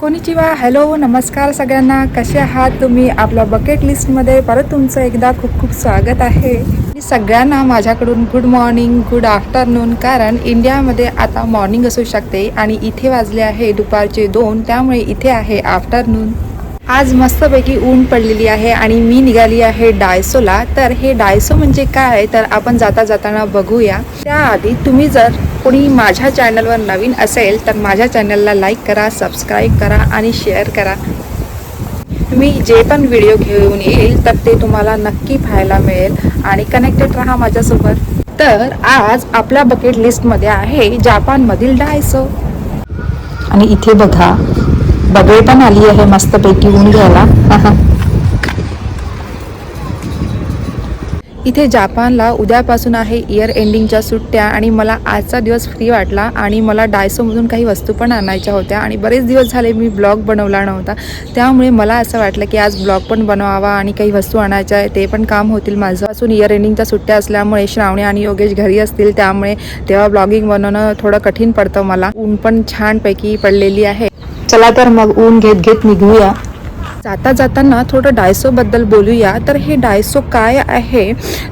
कोणीचिवा? Hello नमस्कार सगळ्यांना. कसे आहात तुम्ही? आपल्या बकेट लिस्टमध्ये परत तुमचं एकदा खूप खूप स्वागत आहे. मी सगळ्यांना माझ्याकडून गुड मॉर्निंग गुड आफ्टरनून कारण इंडियामध्ये आता मॉर्निंग असू शकते आणि इथे वाजले आहे दुपारचे दोन त्यामुळे इथे आहे आफ्टरनून आज मस्तपैकी ऊन पडलेली आहे आणि मी निघाली आहे डायसोला तर हे डायसो म्हणजे काय? तर आपण जाता जाताना बघूया. त्याआधी तुम्ही जर कोणी माझ्या चॅनलवर नवीन असेल तर माझ्या चॅनलला लाईक करा सबस्क्राईब करा आणि शेअर करा. मी जे पण व्हिडिओ घेऊन येईल तर ते तुम्हाला नक्की पाहायला मिळेल आणि कनेक्टेड राहा माझ्यासोबत. तर आज आपल्या बकेट लिस्टमध्ये आहे जापानमधील डायसो आणि इथे बघा बगळे पण आली आहे मस्तपैकी ऊन घ्यायला. इथे जापानला उद्यापासून आहे इयर एंडिंगच्या सुट्ट्या आणि मला आजचा दिवस फ्री वाटला आणि मला डायसोमधून काही वस्तू पण आणायच्या होत्या आणि बरेच दिवस झाले मी ब्लॉग बनवला नव्हता. त्यामुळे मला असं वाटलं की आज ब्लॉग पण बनवावा आणि काही वस्तू आणायच्या आहे ते पण काम होतील माझं. असून इयर एंडिंगच्या सुट्ट्या असल्यामुळे श्रावणी आणि योगेश घरी असतील त्यामुळे तेव्हा ब्लॉगिंग बनवणं थोडं कठीण पडतं मला. ऊन पण छानपैकी पडलेली आहे. चला तर मग ऊन घेत घेत निघूया. जाता जाताना थोडं डायसोबद्दल बोलूया. तर हे डायसो काय आहे?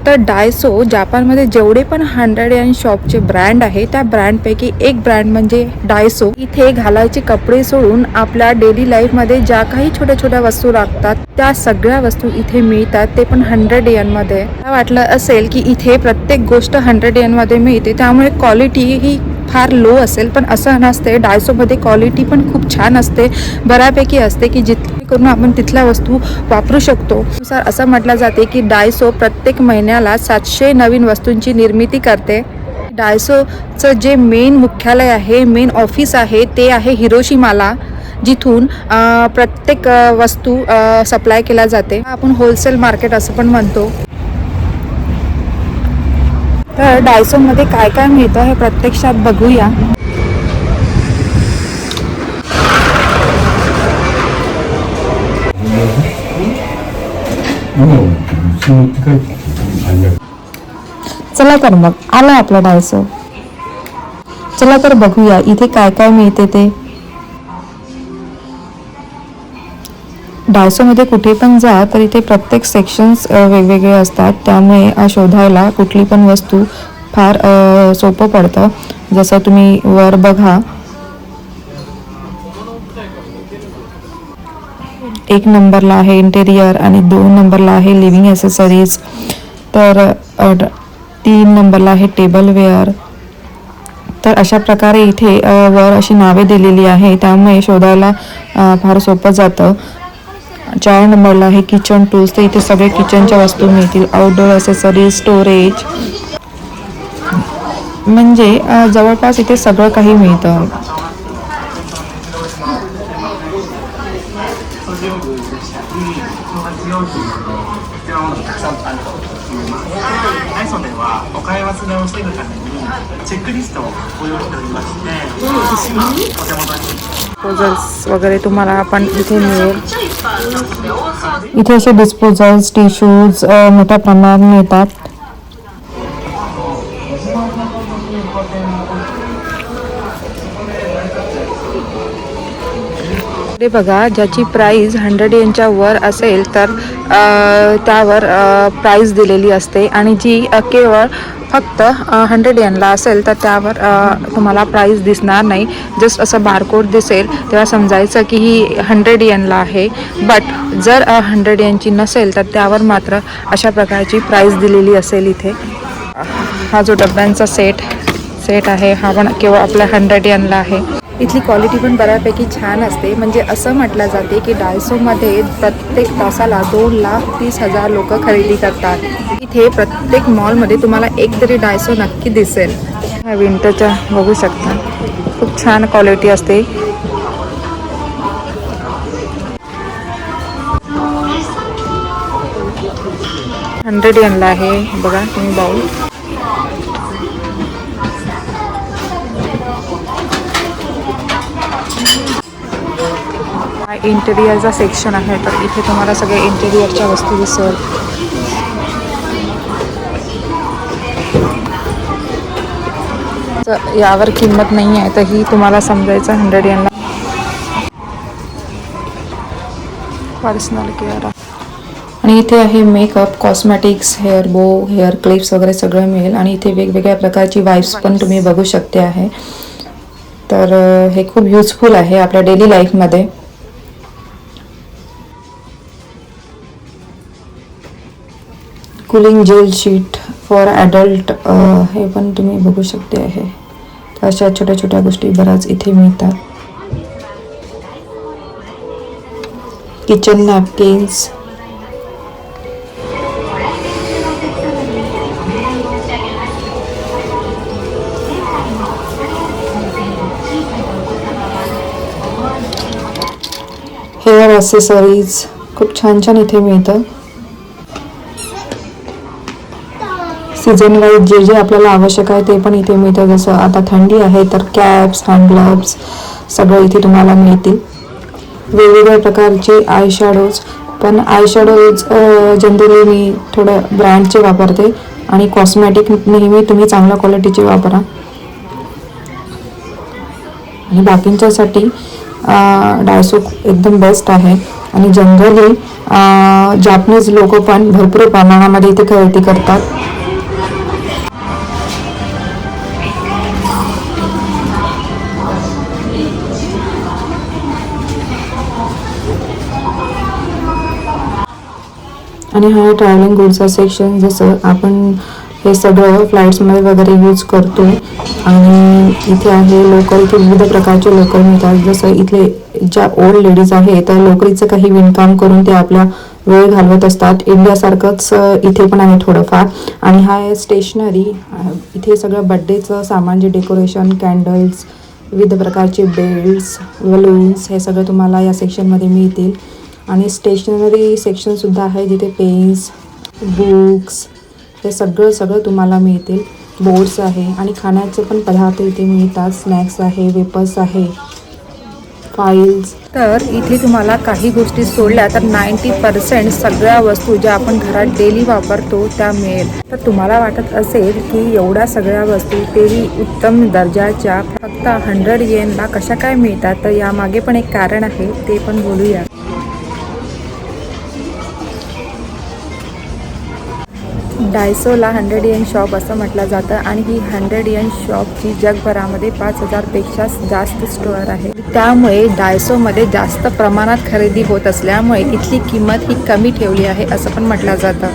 तर डायसो जापानमध्ये जेवढे पण हंड्रेड अँड शॉपचे ब्रँड आहे त्या ब्रँडपैकी एक ब्रँड म्हणजे डायसो इथे घालायचे कपडे सोडून आपल्या डेली लाईफमध्ये ज्या काही छोट्या छोट्या वस्तू लागतात त्या सगळ्या वस्तू इथे मिळतात. ते पण हंड्रेडमध्ये. मला वाटलं असेल की इथे प्रत्येक गोष्ट हंड्रेडमध्ये मिळते. त्यामुळे क्वालिटी ही फार लो असेल पण असं नसते. डायसोमध्ये क्वालिटी पण खूप छान असते. बऱ्यापैकी असते की जितके करून आपण तिथल्या वस्तू वापरू शकतो. नुसार असं म्हटलं जाते की डायसो प्रत्येक महिन्याला सातशे नवीन वस्तूंची निर्मिती करते. डायसोचं जे मेन मुख्यालय आहे मेन ऑफिस आहे ते आहे हिरोशिमाला जिथून प्रत्येक वस्तू सप्लाय केल्या जाते. आपण होलसेल मार्केट असं पण म्हणतो. तर डायसोमध्ये काय काय मिळतं हे प्रत्यक्षात बघूया. चला तर मग आला आपला डायसो चला तर बघूया इथे काय काय मिळते ते. डायसोमध्ये कुठे पण जा तर इथे प्रत्येक सेक्शन्स वेगवेगळे असतात. त्यामुळे शोधायला कुठली पण वस्तू फार सोपं पडतं. जसं तुम्ही वर बघा. एक नंबरला आहे इंटेरियर आणि दोन नंबरला आहे लिव्हिंग ॲसेसरीज तर तीन नंबरला आहे टेबल वेअर तर अशा प्रकारे इथे वर अशी नावे दिलेली आहे. त्यामुळे शोधायला फार सोपं जातं. चार नंबरला आहे किचन टूल्स तर इथे सगळे किचनच्या वस्तू मिळतील. आउटडोअर ॲसेसरीज स्टोरेज म्हणजे जवळपास इथे सगळं काही मिळतं. डिस्पोजल्स वगैरे तुम्हाला आपण इथे मिळेल. इथे असे डिस्पोजल्स टिश्यूज मोठ्या प्रमाणात मिळतात. ते बघा ज्याची प्राईज हंड्रेड यांच्या वर असेल तर त्यावर प्राईज दिलेली असते. आणि जी केवळ फक्त हंड्रेड यांना असेल तर त्यावर तुम्हाला प्राईज दिसणार नाही. जस्ट असं बारकोड दिसेल तेव्हा समजायचं की ही हंड्रेड यांना आहे. बट जर हंड्रेड यनची नसेल तर त्यावर मात्र अशा प्रकारची प्राईज दिलेली असेल इथे. हा जो डब्यांचा सेट सेट आहे हा पण केवळ आपल्या हंड्रेड यनला आहे. इथली क्वालिटी पण बऱ्यापैकी छान असते. म्हणजे असं म्हटलं जाते की डायसोमध्ये प्रत्येक तासाला दोन लाख तीस हजार लोक खरेदी करतात. इथे प्रत्येक मॉलमध्ये तुम्हाला एक तरी डायसो नक्की दिसेल. ह्या विंटरच्या बघू शकता. खूप छान क्वालिटी असते. हंड्रेड यांना आहे बघा तुम्ही बाऊल इंटेरियरचा सेक्शन आहे. तर इथे तुम्हाला सगळ्या इंटेरियरच्या वस्तू दिसेल. तर यावर किंमत नाही आहे तर ही तुम्हाला समजायचं हंड्रेड यांना. पर्सनल केअर आणि इथे आहे makeup cosmetics hair bow hair clips वगैरे सगळं मिळेल. आणि इथे वेगवेगळ्या प्रकारची वाईप्स पण तुम्ही बघू शकते आहे. तर हे खूप युजफुल आहे आपल्या डेली लाईफमध्ये cooling gel sheet for adult हे पण तुम्ही बघू शकते तर अशा छोट्या छोट्या गोष्टी बऱ्याच इथे मिळतात. किचन नॅपकिन्स हेअर ॲसेसरीज खूप छान छान इथे मिळतं. सीझन वाईज जे जे आपल्याला आवश्यक आहे ते पण इथे मिळतं. जसं आता थंडी आहे तर कॅप्स हँड ग्लव्स सगळं इथे तुम्हाला मिळतील. वेगवेगळ्या प्रकारचे आय शॅडोज पण आय शॅडोज जनरली मी थोडं ब्रँडचे वापरते आणि कॉस्मॅटिक नेहमी तुम्ही चांगल्या क्वालिटीचे वापरा. आणि बाकींच्यासाठी डायसोक एकदम बेस्ट आहे. आणि जनरली जापनीज लोक पण भरपूर प्रमाणामध्ये इथे खरेदी करतात. आणि हा ट्रॅव्हलिंग गुडचा सेक्शन जसं आपण हे सगळं फ्लाईट्समध्ये वगैरे यूज करतो आणि इथे आहे लोकल इथे विविध प्रकारचे लोकल मिळतात. जसं इथले ज्या ओल्ड लेडीज आहे तर लोकरीचं काही विणकाम करून ते आपला वेळ घालवत असतात. इंडियासारखंच इथे पण आहे थोडंफार. आणि हा आहे स्टेशनरी इथे सगळं बड्डेचं सामान जे डेकोरेशन कॅन्डल्स विविध प्रकारचे बेल्ट्स बलून्स हे सगळं तुम्हाला या सेक्शनमध्ये मिळतील. आणि स्टेशनरी सेक्शनसुद्धा आहे जिथे पेन्स बुक्स हे सगळं सगळं तुम्हाला मिळतील. बोर्ड्स आहे आणि खाण्याचे पण पदार्थ इथे मिळतात. स्नॅक्स आहे वेपर्स आहे फाईल्स तर इथे तुम्हाला काही गोष्टी सोडल्या तर नाईंटी पर्सेंट सगळ्या वस्तू ज्या आपण घरात डेली वापरतो त्या मिळेल. तर तुम्हाला वाटत असेल की एवढ्या सगळ्या वस्तू तेही उत्तम दर्जाच्या फक्त हंड्रेड येनला कशा काय मिळतात? तर यामागे पण एक कारण आहे ते पण बोलूया. डायसोला हंड्रेड एन शॉप असं म्हटलं जातं आणि ही हंड्रेड एन शॉपची जगभरामध्ये पाच हजारपेक्षा जास्त स्टोअर आहे. त्यामुळे डायसोमध्ये जास्त प्रमाणात खरेदी होत असल्यामुळे इथली किंमत ही कमी ठेवली आहे असं पण म्हटलं जातं.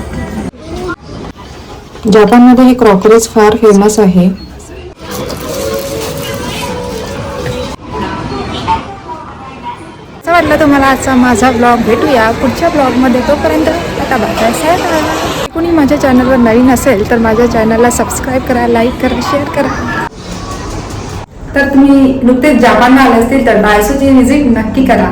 जपानमध्ये ही क्रॉकरीज फार फेमस आहे. असं वाटलं तुम्हाला आजचा माझा ब्लॉग भेटूया पुढच्या ब्लॉगमध्ये तोपर्यंत आता बघायचं कोणी माझ्या चॅनलवर नवीन असेल तर माझ्या चॅनलला सबस्क्राईब करा लाईक करा शेअर करा. तर तुम्ही नुकतेच जापानला आले असतील तर बायसोची व्हिजिट नक्की करा.